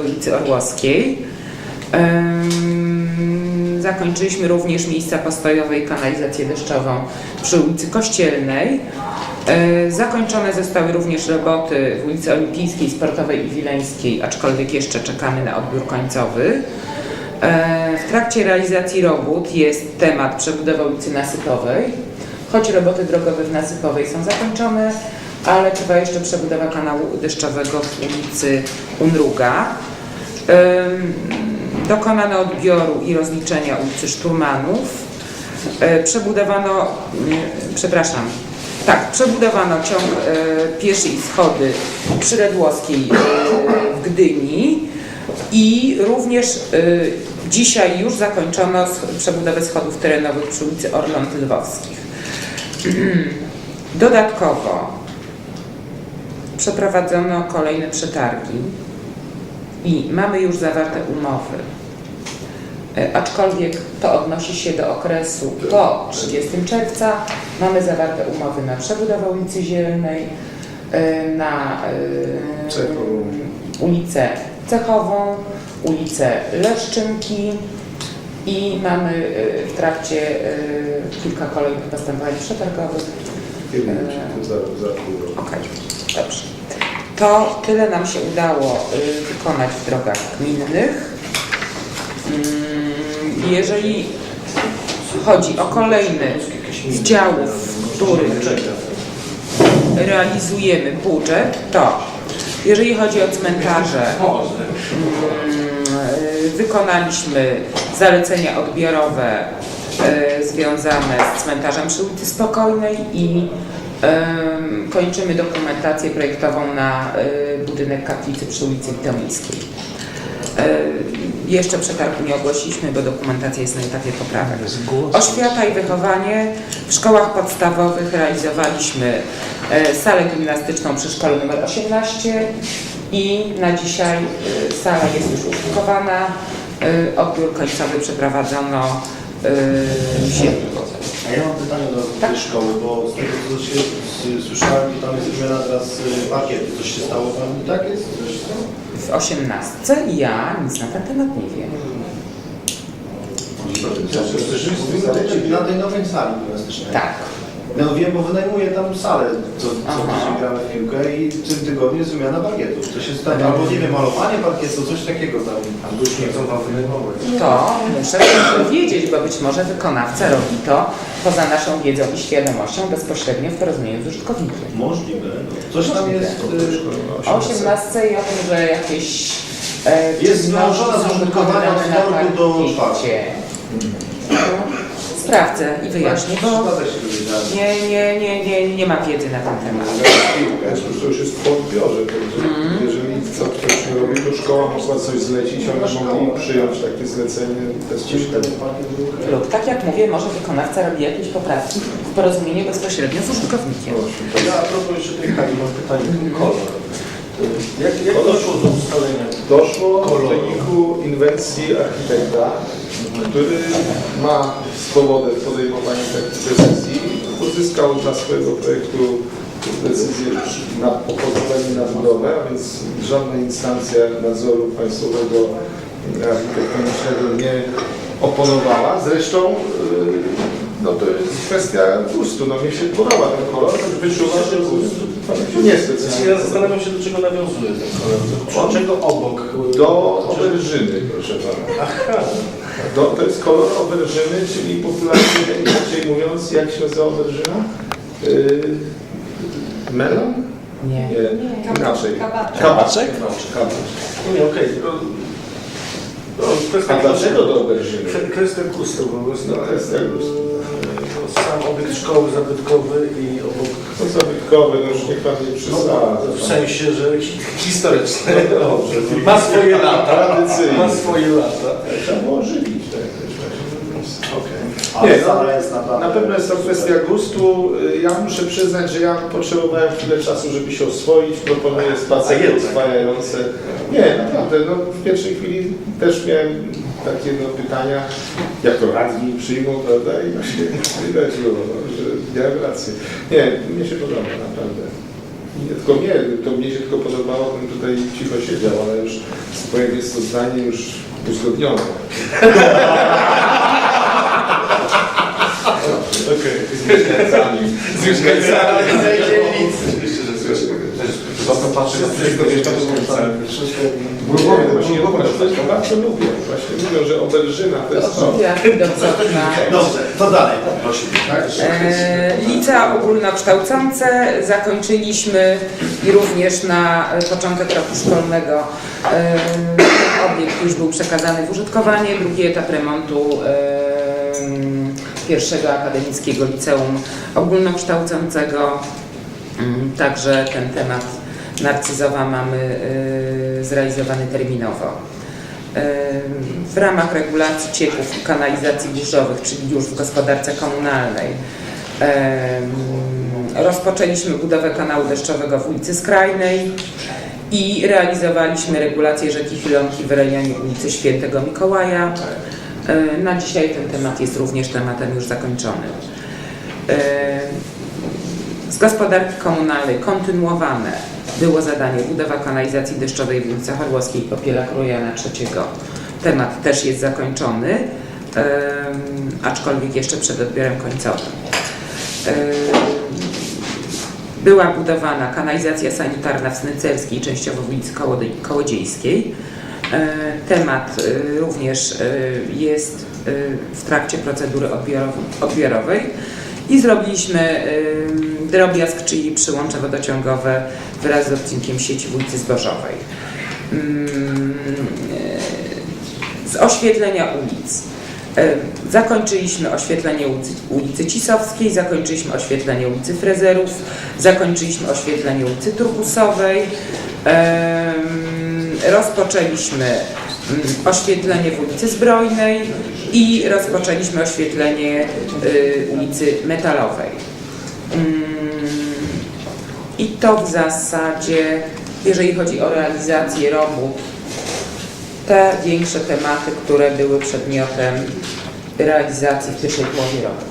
ulicy Orłowskiej. Zakończyliśmy również miejsca postojowe i kanalizację deszczową przy ulicy Kościelnej. Zakończone zostały również roboty w ulicy Olimpijskiej, Sportowej i Wileńskiej, aczkolwiek jeszcze czekamy na odbiór końcowy. W trakcie realizacji robót jest temat przebudowy ulicy Nasypowej. Choć roboty drogowe w Nasypowej są zakończone, ale trwa jeszcze przebudowa kanału deszczowego w ulicy Unruga. Dokonano odbioru i rozliczenia ulicy Szturmanów. E, Przebudowano, przepraszam, tak, przebudowano ciąg e, pieszy i schody przy Redłowskiej e, w Gdyni i również dzisiaj już zakończono przebudowę schodów terenowych przy ulicy Orląt Lwowskich. Dodatkowo przeprowadzono kolejne przetargi i mamy już zawarte umowy. E, Aczkolwiek to odnosi się do okresu po 30 czerwca. Mamy zawarte umowy na przebudowę ulicy Zielnej, e, na e, ulicę Cechową, ulicę Leszczynki i mamy w trakcie kilka kolejnych postępowań przetargowych. Za, za pół roku. Okej, dobrze. To tyle nam się udało y, wykonać w drogach gminnych. Mm, Jeżeli chodzi o kolejny z działów, w których realizujemy budżet, to jeżeli chodzi o cmentarze, mm, y, wykonaliśmy zalecenia odbiorowe y, związane z cmentarzem przy ulicy Spokojnej i kończymy dokumentację projektową na y, budynek kaplicy przy ulicy Witomińskiej. Y, Jeszcze przetargu nie ogłosiliśmy, bo dokumentacja jest na etapie poprawek. Oświata i wychowanie. W szkołach podstawowych realizowaliśmy e, salę gimnastyczną przy szkole nr 18 i na dzisiaj sala jest już użytkowana. Odbiór końcowy przeprowadzono e, sierpniu. A ja mam pytanie do Tak. tej szkoły, bo z tego co się słyszałem, to tam jest zmiana teraz y, parkietu. Coś się stało tam? Tak jest? Coś stało? W 18 ja nic na ten temat nie wiem. Na tej nowej sali gimnastycznej. Tak. No wiem, bo wynajmuję tam salę, co, co Aha. gramy w piłkę i w tym tygodniu jest wymiana parkietu. To się stanie, albo nie wiem, malowanie parkietu, coś takiego tam. Albo już nie chcą wam wynajmować. To muszę wiedzieć, bo być może wykonawca robi to poza naszą wiedzą i świadomością bezpośrednio w porozumieniu z użytkownikiem. Możliwe. No. Coś tam jest... y, O 18 i o tym, że jakieś e, Jest czynności z są użytkowaniem wykonywane na wtorku do parkiecie. czwartku. No, Sprawdzę i wyjaśnię, bo dowiedziałem. nie, nie, nie, nie, nie ma wiedzy na ten temat. To już jest po odbiorze, także jeżeli co ktoś nie robi, to szkoła mogła coś zlecić, one mogli przyjąć takie zlecenie bezpośrednio. Lub tak jak mówię, może wykonawca robi jakieś poprawki w porozumieniu bezpośrednio z użytkownikiem. Ja a propos jeszcze tej hali mam pytanie. Kolor. Jak, jak doszło do ustalenia? Doszło w wyniku inwencji architekta, który ma swobodę w podejmowaniu takich decyzji. Uzyskał dla swojego projektu decyzję na o pozwoleniu na budowę, a więc żadna instancja nadzoru państwowego architektonicznego nie oponowała. Zresztą yy, no to jest kwestia gustu. No mnie się podoba ten kolor, choć wyczuwa, że gust panu się nie Ja zastanawiam się, do czego nawiązuje ten kolor. Od czego obok? do oberżyny, proszę pana. Aha. Do, to jest kolor oberżyny, czyli popularnie inaczej mówiąc, jak się nazywa oberżyna? Yy, melon? Nie. Nie, inaczej. Kabaczek. Kabaczek? Kabaczek. Nie, okej. No, no, kwestia A dlaczego do oberżyny? Kwe- Kwestia gustu, po prostu. No, kwestia gustu. No, Sam obiekt szkoły zabytkowy i obok... To zabytkowe, no już niech pan nie No, przysadza. w sensie, że hi- historyczne. No dobrze. Ma swoje lata. Tradycyjnie. Ma swoje lata. Trzeba było ożywić. Tak, też. Okej. Nie, no, sala jest naprawdę... Na pewno jest to kwestia gustu. Ja muszę przyznać, że ja potrzebowałem chwilę czasu, żeby się oswoić. Proponuję A spacery jednak. oswajające. Nie, naprawdę. No, w pierwszej chwili też miałem takie no, pytania, jak to radni przyjmą, prawda? I właśnie widać było, no, że miałem rację. Nie, mnie się podoba, naprawdę. Nie, tylko nie, to mnie się tylko podobało, bym tutaj cicho siedział, ale już powiem, jest to zdanie już uzgodnione. Okej, z mieszkańcami. Z mieszkańcami. Został patrzy na wszystko, to Burgowie, to właśnie to bardzo lubię. Właśnie mówią, że oberżyna to jest to. Dobrze, to dalej prosimy, tak? E, Licea ogólnokształcące zakończyliśmy i również na e, początek roku szkolnego e, obiekt już był przekazany w użytkowanie. Drugi etap remontu e, pierwszego akademickiego liceum ogólnokształcącego. Mm, Także ten temat narcyzowa mamy e, zrealizowany terminowo. W ramach regulacji cieków i kanalizacji burzowych, czyli już w gospodarce komunalnej, rozpoczęliśmy budowę kanału deszczowego w ulicy Skrajnej i realizowaliśmy regulację rzeki Filonki w rejonie ulicy Świętego Mikołaja. E, Na dzisiaj ten temat jest również tematem już zakończonym. Z gospodarki komunalnej kontynuowane było zadanie budowa kanalizacji deszczowej w ulicach Orłowskiej i Popiela Krojana III. Temat też jest zakończony, aczkolwiek jeszcze przed odbiorem końcowym. Była budowana kanalizacja sanitarna w Snycerskiej, częściowo w ulicy Kołodziejskiej. E, Temat e, również e, jest w trakcie procedury odbiorow- odbiorowej i zrobiliśmy drobiazg, czyli przyłącze wodociągowe wraz z odcinkiem sieci w ulicy Zbożowej. Z oświetlenia ulic. Zakończyliśmy oświetlenie ulicy, ulicy Cisowskiej, zakończyliśmy oświetlenie ulicy Frezerów, zakończyliśmy oświetlenie ulicy Turkusowej, rozpoczęliśmy oświetlenie w ulicy Zbrojnej i rozpoczęliśmy oświetlenie y, ulicy Metalowej. Mm, I to w zasadzie, jeżeli chodzi o realizację robót, te większe tematy, które były przedmiotem realizacji w pierwszej połowie roku.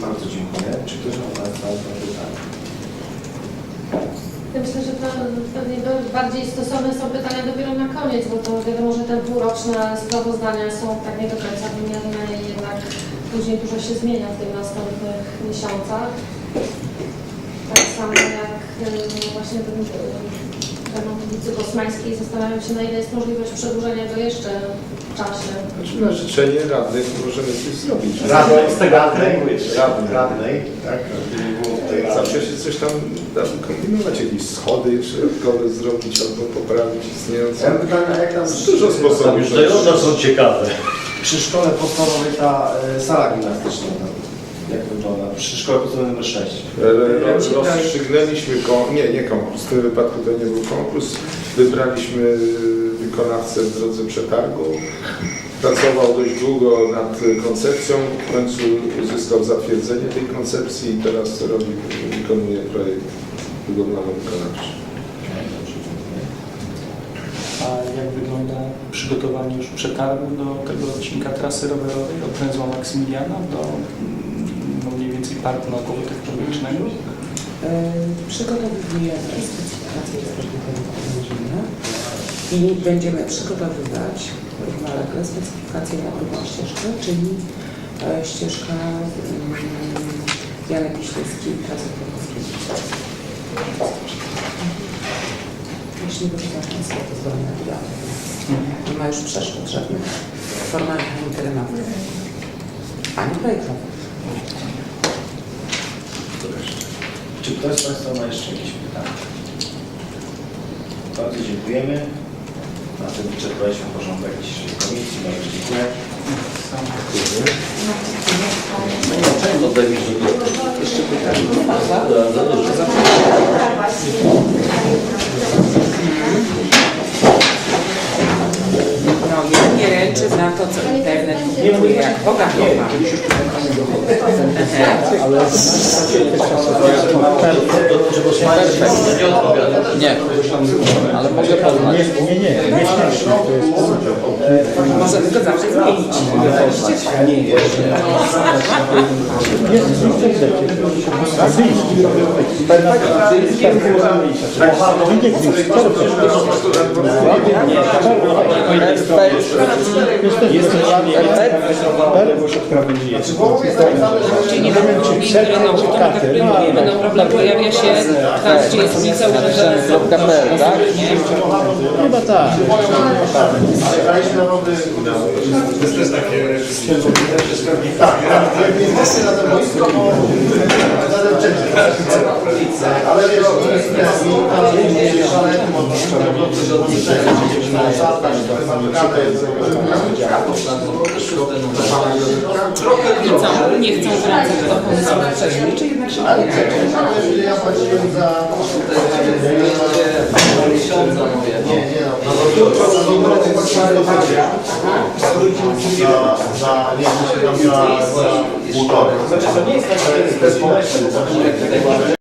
Bardzo dziękuję. Czy ktoś ma Państwa pytania? Ja myślę, że to pewnie do- bardziej stosowne są pytania dopiero na koniec, bo to wiadomo, że te półroczne sprawozdania są tak nie do końca wymierne i jednak później dużo się zmienia w tych następnych miesiącach. Tak samo jak właśnie ten ulicy Kosmańskiej. Zastanawiam się, na ile jest możliwość przedłużenia go jeszcze czasie. Znaczy na życzenie radnych możemy coś zrobić. Radnej, radnej, Radnej. radnej, tak? Żeby nie było tutaj Zawsze się coś tam da kombinować, jakieś schody środkowe zrobić albo poprawić istniejące. Ja mam pytanie, a jak tam... Dużo sposobów. Już te one są ciekawe. Przy szkole podstawowej ta e, sala gimnastyczna tam, jak wygląda? Przy szkole podstawowej numer 6. Ro- Rozstrzygnęliśmy, kon- nie, nie konkurs, w tym wypadku to nie był konkurs. Wybraliśmy wykonawcę w drodze przetargu. Pracował dość długo nad koncepcją, w końcu uzyskał zatwierdzenie tej koncepcji i teraz robi, wykonuje projekt budowlano-wykonawczy. A jak wygląda przygotowanie już przetargu do tego odcinka trasy rowerowej od węzła Maksymiliana do no mniej więcej parku naukowo-technologicznego? E, Przygotowujemy specyfikację rozbudowania i będziemy przygotowywać równolegle specyfikację na drugą ścieżkę, czyli e, ścieżka mm, Janek Wiśniewski i Polskiej. Jeśli będzie Państwo pozwolenie na dialog. Ma już przeszkód żadnych formalnych ani terenowych, ani projektowych. Czy ktoś z Państwa ma jeszcze jakieś pytania? Bardzo dziękujemy. Na tym wyczerpaliśmy porządek dzisiejszej komisji. Bardzo dziękuję. Oddaj mi, że Jeszcze pytanie. No, jedynie liczy na to, co internet kupuje, jak Boga kocha. Nie, ale mogę poznać. Nie, nie, nie. Śmieszne, to jest Możemy go zawsze zmienić. Nie, nie chcecie. Nie będą Będą problem pojawia się tam, gdzie jest ulica urzędowa. tak? Chyba tak. Ale. To jest też takie... Tak, inwestycje na to boisko, bo... Ale wiesz, ale Nie chcą, nie chcą wracać do pomysłu wcześniej, czy jednak się Ale jeżeli ja płaciłem za... Nie, nie, no. Za, za, nie, myślę tam za, półtorej. Znaczy to nie jest tak, że to jest